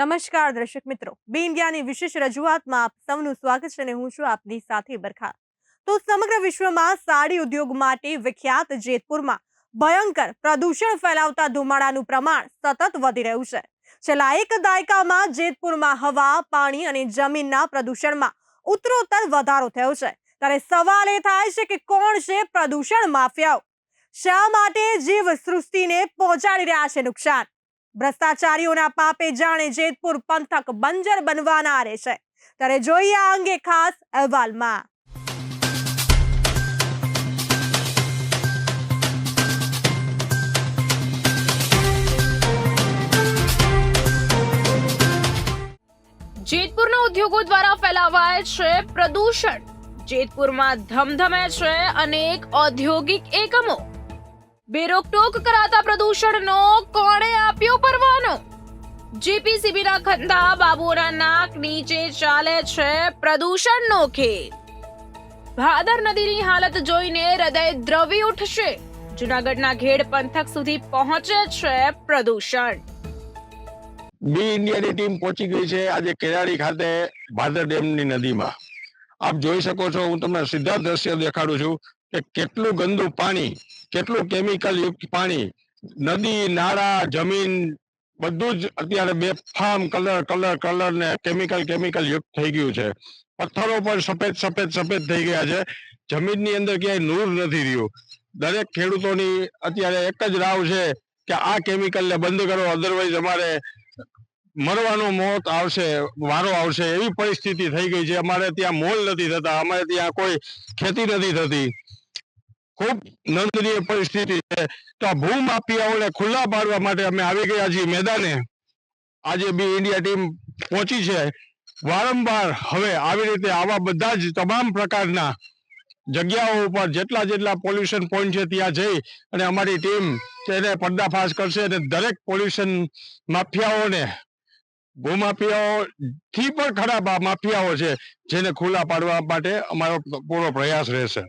નમસ્કાર દર્શક મિત્રો. બી વિશેષ રજૂઆતમાં આપ સૌનું સ્વાગત છે અને હું છું આપની સાથે બરખા તો સમગ્ર વિશ્વમાં સાડી ઉદ્યોગ માટે વિખ્યાત જેતપુરમાં ભયંકર પ્રદૂષણ ફેલાવતા ધુમાડાનું પ્રમાણ સતત વધી રહ્યું છે. છેલ્લા એક દાયકામાં જેતપુરમાં હવા, પાણી અને જમીનના પ્રદૂષણમાં ઉત્તરોત્તર વધારો થયો છે. ત્યારે સવાલ એ થાય છે કે કોણ છે પ્રદૂષણ માફિયાઓ? શા માટે જીવ સૃષ્ટિને પહોંચાડી રહ્યા છે નુકસાન? ભ્રષ્ટાચારીઓના પાપે જાણે જેતપુર પંથક બંજર બનવાના આરે છે. ત્યારે જોઈએ આ અંગે ખાસ અહેવાલમાં. જેતપુરના ઉદ્યોગો દ્વારા ફેલાવાય છે પ્રદૂષણ. જેતપુરમાં ધમધમે છે અનેક ઔદ્યોગિક એકમો. બેરોકટોક કરાતા પ્રદૂષણનો કોણે આપ્યો પરવાનો? જીપીસીબીના ખંધા બાબુઓના નાક નીચે ચાલે છે પ્રદૂષણનો ખેલ ભાદર નદીની હાલત જોઈને હૃદય દ્રવી ઉઠશે. જુનાગઢના ઘેડ પંથક સુધી પહોંચે છે પ્રદૂષણ. બી ઇન્ડિયાની ટીમ પહોંચી ગઈ છે આજે કેરાડી ખાતે ભાદર ડેમની નદીમાં. આપ જોઈ શકો છો, હું તમને સીધા દ્રશ્ય દેખાડું છું. કે કેટલું ગંદુ પાણી, કેટલું કેમિકલ યુક્ત પાણી, નદી, નાળા, જમીન, બધું જ અત્યારે બેફામ કલર કલર કલર ને કેમિકલ કેમિકલ યુક્ત થઈ ગયું છે. પથ્થરો પણ સફેદ સફેદ સફેદ થઈ ગયા છે. જમીનની અંદર ક્યાંય નૂર નથી રહ્યું. દરેક ખેડૂતોની અત્યારે એક જ રાવ છે કે આ કેમિકલને બંધ કરો અધરવાઇઝ અમારે મરવાનો મોત આવશે, વારો આવશે, એવી પરિસ્થિતિ થઈ ગઈ છે. અમારે ત્યાં મોલ નથી થતા, અમારે ત્યાં કોઈ ખેતી નથી થતી. ખૂબ નંદનીય પરિસ્થિતિ છે. તો આ ભૂમાફિયાઓને ખુલ્લા પાડવા માટે અમે આવી ગયા છીએ મેદાને. આજે બી ઇન્ડિયા ટીમ પહોંચી છે. વારંવાર હવે આવી રીતે આવા બધા જ તમામ પ્રકારના જગ્યાઓ ઉપર જેટલા જેટલા પોલ્યુશન પોઈન્ટ છે ત્યાં જઈ અને અમારી ટીમ તેને પર્દાફાશ કરશે અને દરેક પોલ્યુશન માફિયાઓને ભૂમાફિયાઓથી પણ ખરાબ આ માફિયાઓ છે જેને ખુલ્લા પાડવા માટે અમારો પૂરો પ્રયાસ રહેશે.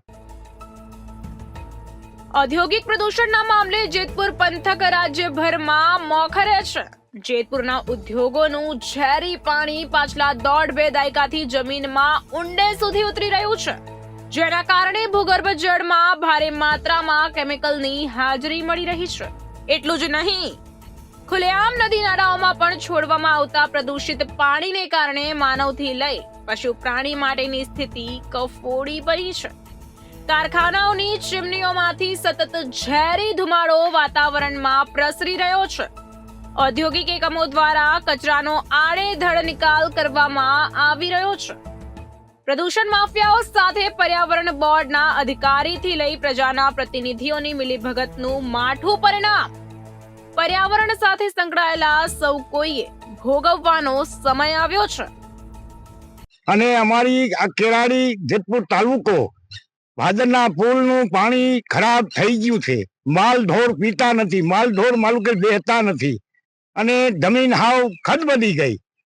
ઔદ્યોગિક પ્રદૂષણના મામલે જેતપુર પંથક રાજ્યભરમાં મોખરે છે. જેતપુરના ઉદ્યોગોનું ઝેરી પાણી પાછલા દોઢ બે દાયકાથી જમીનમાં ઊંડે સુધી ઉતરી રહ્યું છે. જેના કારણે ભૂગર્ભ જળમાં ભારે માત્રામાં કેમિકલની હાજરી મળી રહી છે. એટલું જ નહીં, ખુલેઆમ નદી નાળાઓમાં પણ છોડવામાં આવતા પ્રદૂષિત પાણીને કારણે માનવથી લઈ પશુ પ્રાણી માટેની સ્થિતિ કફોડી બની છે. કારખાનાઓની ચીમનીઓમાંથી સતત ઝેરી ધુમાડો વાતાવરણમાં પ્રસરી રહ્યો છે. ઔદ્યોગિક એકમો દ્વારા કચરાનો આડેધડ નિકાલ કરવામાં આવી રહ્યો છે. પ્રદૂષણ માફિયાઓ સાથે પર્યાવરણ બોર્ડના અધિકારીથી લઈ પ્રજાના પ્રતિનિધિઓની મિલીભગતનું માઠું પરિણામ. પર્યાવરણ સાથે સંકળાયેલા સૌ કોઈએ ભોગવવાનો સમય આવ્યો છે. અને અમારી આ કેરાડી જેતપુર તાલુકો ભાદરના પુલનું પાણી ખરાબ થઈ ગયું છે. માલ ઢોર પીતા નથી. માલ ઢોર માલુકે બેહતા નથી. અને જમીન હાવ ખદબદી ગઈ.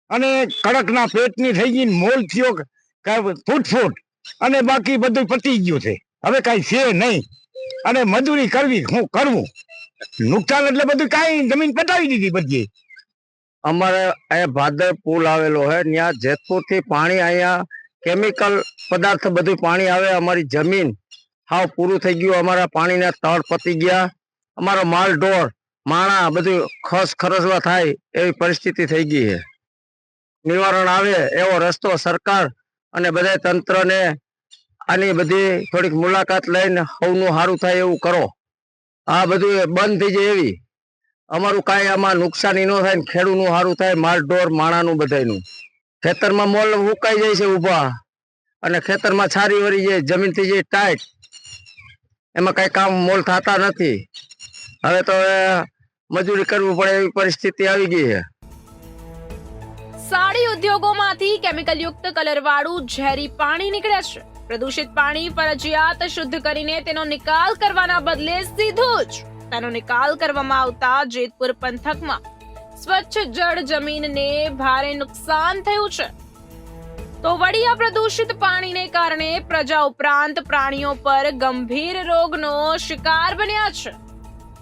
અને કડકના પેટની થઈ ગઈ મોલ થયો ફૂટ ફૂટ. અને બાકી બધું પતી ગયું છે. હવે કાંઈ છે નહીં. અને મજૂરી કરવી હું કરવું? નુકસાન એટલે બધું કાંઈ જમીન પટાવી દીધી બધી અમારે અહીંયા ભાદર પુલ આવેલો છે. ત્યાં જેતપુરથી પાણી અહીંયા કેમિકલ પદાર્થ બધું પાણી આવે, અમારી જમીન હાવ પૂરું થઈ ગયું, અમારા પાણીના તળ પતી ગયા, અમારો માલ ઢોર, માણા બધું ખસ ખરસવા થાય એવી પરિસ્થિતિ થઈ ગઈ છે. નિવારણ આવે એવો રસ્તો સરકાર અને બધા તંત્રને આની બધી થોડીક મુલાકાત લઈને સૌનું સારું થાય એવું કરો. આ બધું બંધ થઈ જાય એવી. અમારું કાંઈ આમાં નુકસાની ન થાય ખેડૂતનું સારું થાય, માલ ઢોર, માણાનું બધાયનું. ખેતરમાં મોલ ઉકાઈ જાય છે ઊભા. અને ખેતરમાં છારી વળી જાય, જમીન થઈ જાય ટાઈટ. એમાં કઈ કામ મોલ થતા નથી. હવે તો મજૂરી કરવું પડે એવી પરિસ્થિતિ આવી ગઈ છે. સાડી ઉદ્યોગોમાંથી કેમિકલ યુક્ત કલરવાળું ઝેરી પાણી નીકળે છે. પ્રદૂષિત પાણી, ફરજિયાત શુદ્ધ કરીને તેનો નિકાલ કરવાના બદલે સીધું જ તેનો નિકાલ કરવામાં આવતા જેતપુર પંથકમાં સ્વચ્છ જળ જમીનને ભારે નુકસાન થયું છે. તો વળી આ પ્રદૂષિત પાણીને કારણે પ્રજા ઉપરાંત પ્રાણીઓ પર ગંભીર રોગનો શિકાર બન્યા છે.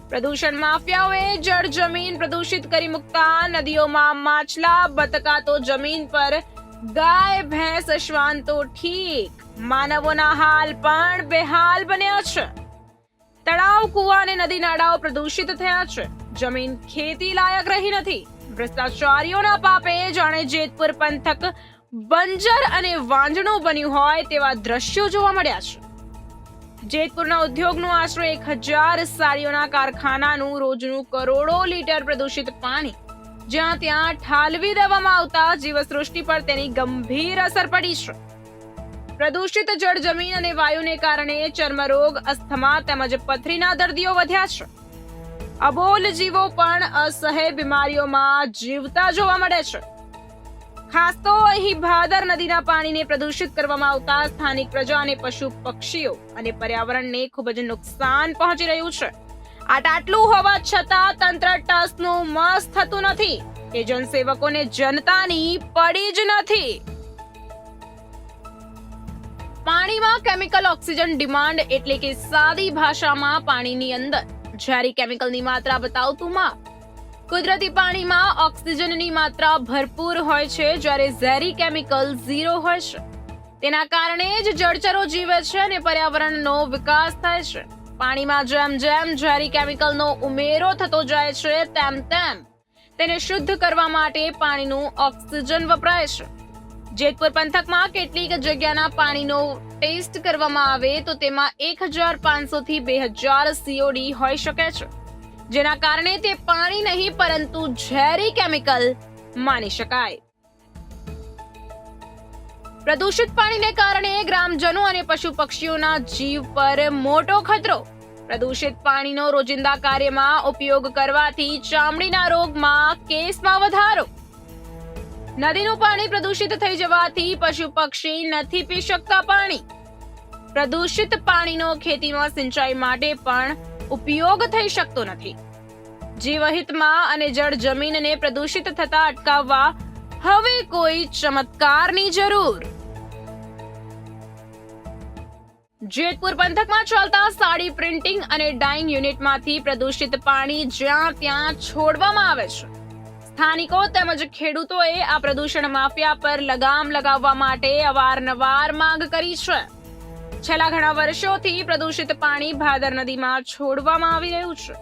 પ્રદૂષણ માફિયાઓએ જળ જમીન પ્રદૂષિત કરી મુકતા નદીઓમાં માછલા, બતકા તો જમીન પર ગાય, ભેંસ, શ્વાન તો ઠીક. માનવોના હાલ પણ બેહાલ બન્યા છે. તળાવ, કુવા અને નદી નાળાઓ પ્રદૂષિત થયા છે. જમીન ખેતી લાયક રહી નથી. ભ્રષ્ટાચારીઓના પાપે જાણે જેતપુર પંથક બંજર અને વાંજણું બન્યું હોય તેવા દ્રશ્યો જોવા મળ્યા છે. જેતપુરના ઉદ્યોગનું આશરે એક હજાર સાડીઓના કારખાનાનું રોજનું કરોડો લીટર પ્રદૂષિત પાણી, જ્યાં ત્યાં ઠાલવી દેવામાં આવતા જીવસૃષ્ટિ પર તેની ગંભીર અસર પડી છે. પ્રદૂષિત જળ જમીન અને વાયુને કારણે ચર્મરોગ, અસ્થમા તેમજ પથરીના દર્દીઓ વધ્યા છે. અબોલ જીવો પણ અસહ્ય બીમારીઓમાં જીવતા જોવા મળે છે. ખાસ તો અહીં ભાદર નદીના પાણીને પ્રદૂષિત કરવામાં આવતા સ્થાનિક પ્રજા અને પશુ પક્ષીઓ અને પર્યાવરણને ખૂબ જ નુકસાન પહોંચી રહ્યું છે. આટ આટલું હોવા છતાં તંત્ર ટસનું મસ થતું નથી કે જનસેવકોને જનતાની પડી જ નથી. પાણીમાં કેમિકલ ઓક્સિજન ડિમાન્ડ એટલે કે સાદી ભાષામાં પાણીની અંદર. ઝેરી કેમિકલની માત્રા બતાવતું માપ કુદરતી પાણીમાં ઓક્સિજનની માત્રા ભરપૂર હોય છે જ્યારે ઝેરી કેમિકલ ઝીરો હોય છે. તેના કારણે જ જળચરો જીવે છે અને પર્યાવરણનો વિકાસ થાય છે. પાણીમાં જેમ જેમ ઝેરી કેમિકલનો ઉમેરો થતો જાય છે, તેમ તેમ તેને શુદ્ધ કરવા માટે પાણીનું ઓક્સિજન વપરાય છે. જેતપુર પંથકમાં કેટલીક જગ્યાના પાણીનો ટેસ્ટ કરવામાં આવે તો તેમાં એક હજાર પાંચસો થી બે હજાર સીઓડી હોઈ શકે છે. જેના કારણે તે પાણી નહીં, પરંતુ ઝેરી કેમિકલ માની શકાય. પ્રદૂષિત પાણીને કારણે ગ્રામજનો અને પશુ પક્ષીઓના જીવ પર મોટો ખતરો. પ્રદૂષિત પાણીનો રોજિંદા કાર્યમાં ઉપયોગ કરવાથી ચામડીના રોગમાં કેસમાં વધારો. નદીનું પાણી પ્રદૂષિત થઈ જવાથી પશુ પક્ષી નથી પી શકતા પાણી. પ્રદૂષિત પાણીનો ખેતીમાં સિંચાઈ માટે પણ ઉપયોગ થઈ શકતો નથી. જીવહિતમાં અને જળ જમીનને પ્રદૂષિત થતા અટકાવવા હવે કોઈ ચમત્કારની જરૂર. જેતપુર પંથકમાં ચાલતા સાડી પ્રિન્ટિંગ અને ડાઇંગ યુનિટમાંથી પ્રદૂષિત પાણી જ્યાં ત્યાં છોડવામાં આવે છે. સ્થાનિકો તેમજ ખેડૂતોએ આ પ્રદૂષણ માફિયા પર લગામ લગાવવા માટે અવારનવાર માંગ કરી છે. છેલ્લા ઘણા વર્ષોથી પ્રદૂષિત પાણી ભાદર નદીમાં છોડવામાં આવી રહ્યું છે.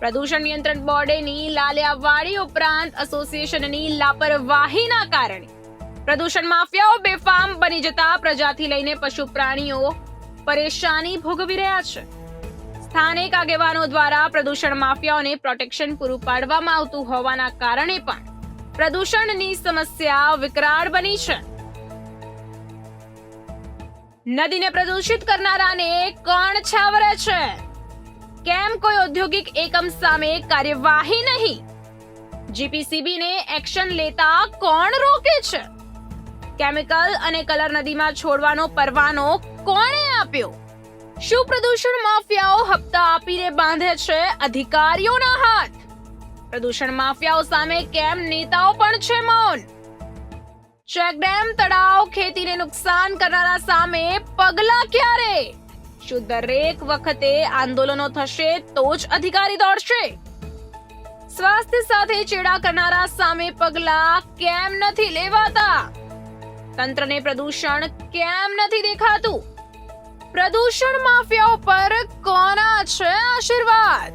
પ્રદૂષણ નિયંત્રણ બોર્ડેની લાલિયાવાડી ઉપરાંત એસોસિએશનની લાપરવાહીના કારણે પ્રદૂષણ માફિયાઓ બેફામ બની જતા પ્રજાથી લઈને પશુ પ્રાણીઓ પરેશાની ભોગવી રહ્યા છે. સ્થાનિક આગેવાનો દ્વારા પ્રદૂષણ માફિયાઓને પ્રોટેક્શન પૂરું પાડવામાં આવતું હોવાના કારણે પણ પ્રદૂષણની સમસ્યા વિકરાળ બની છે. નદીને પ્રદૂષિત કરનારાને કોણ છાવરે છે. કેમ કોઈ ઔદ્યોગિક એકમ સામે કાર્યવાહી નહીં? જીપીસીબી ને એક્શન લેતા કોણ રોકે છે? કેમિકલ અને કલર નદીમાં છોડવાનો પરવાનો કોણે આપ્યો? શું પ્રદૂષણ માફિયાઓ હપ્તા આપીને બાંધે છે અધિકારીઓના હાથ. પ્રદૂષણ માફિયાઓ સામે કેમ નેતાઓ પણ છે મૌન? ચેકડેમ તળાવ, ખેતીને નુકસાન કરનારા સામે પગલા ક્યારે? શું દરેક વખતે આંદોલનો થશે તો જ અધિકારી દોડશે? સ્વાસ્થ્ય સાથે ચેડા કરનારા સામે પગલા કેમ નથી લેવાતા? તંત્રને પ્રદૂષણ કેમ નથી દેખાતું? પ્રદૂષણ માફિયાઓ પર કોના છે આશીર્વાદ?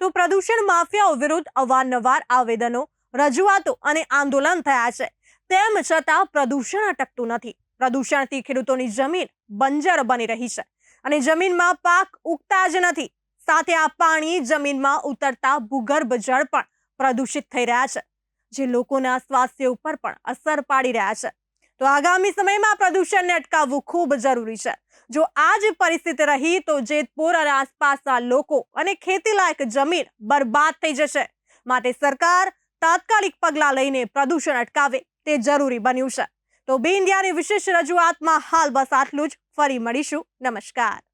તો પ્રદૂષણ માફિયાઓ વિરુદ્ધ અવારનવાર આવેદનો, રજૂઆતો અને આંદોલન થયા છે. તેમ છતાં પ્રદૂષણ અટકતું નથી. પ્રદૂષણથી ખેડૂતોની જમીન બંજર બની રહી છે અને જમીનમાં પાક ઉગતા જ નથી. સાથે આ પાણી જમીનમાં ઉતરતા ભૂગર્ભ જળ પણ પ્રદૂષિત થઈ રહ્યા છે, જે લોકોના સ્વાસ્થ્ય ઉપર પણ અસર પાડી રહ્યા છે. તો આગામી સમયમાં પ્રદૂષણને અટકાવવું ખૂબ જરૂરી છે. જો આ જ પરિસ્થિતિ રહી તો જેતપુર અને આસપાસના લોકો અને ખેતીલાયક જમીન બરબાદ થઈ જશે. માટે સરકાર તાત્કાલિક પગલાં લઈને પ્રદૂષણ અટકાવે તે જરૂરી બન્યું છે. તો બી ઇન્ડિયાની વિશેષ રજૂઆતમાં હાલ બસ આટલું જ. ફરી મળીશું. નમસ્કાર.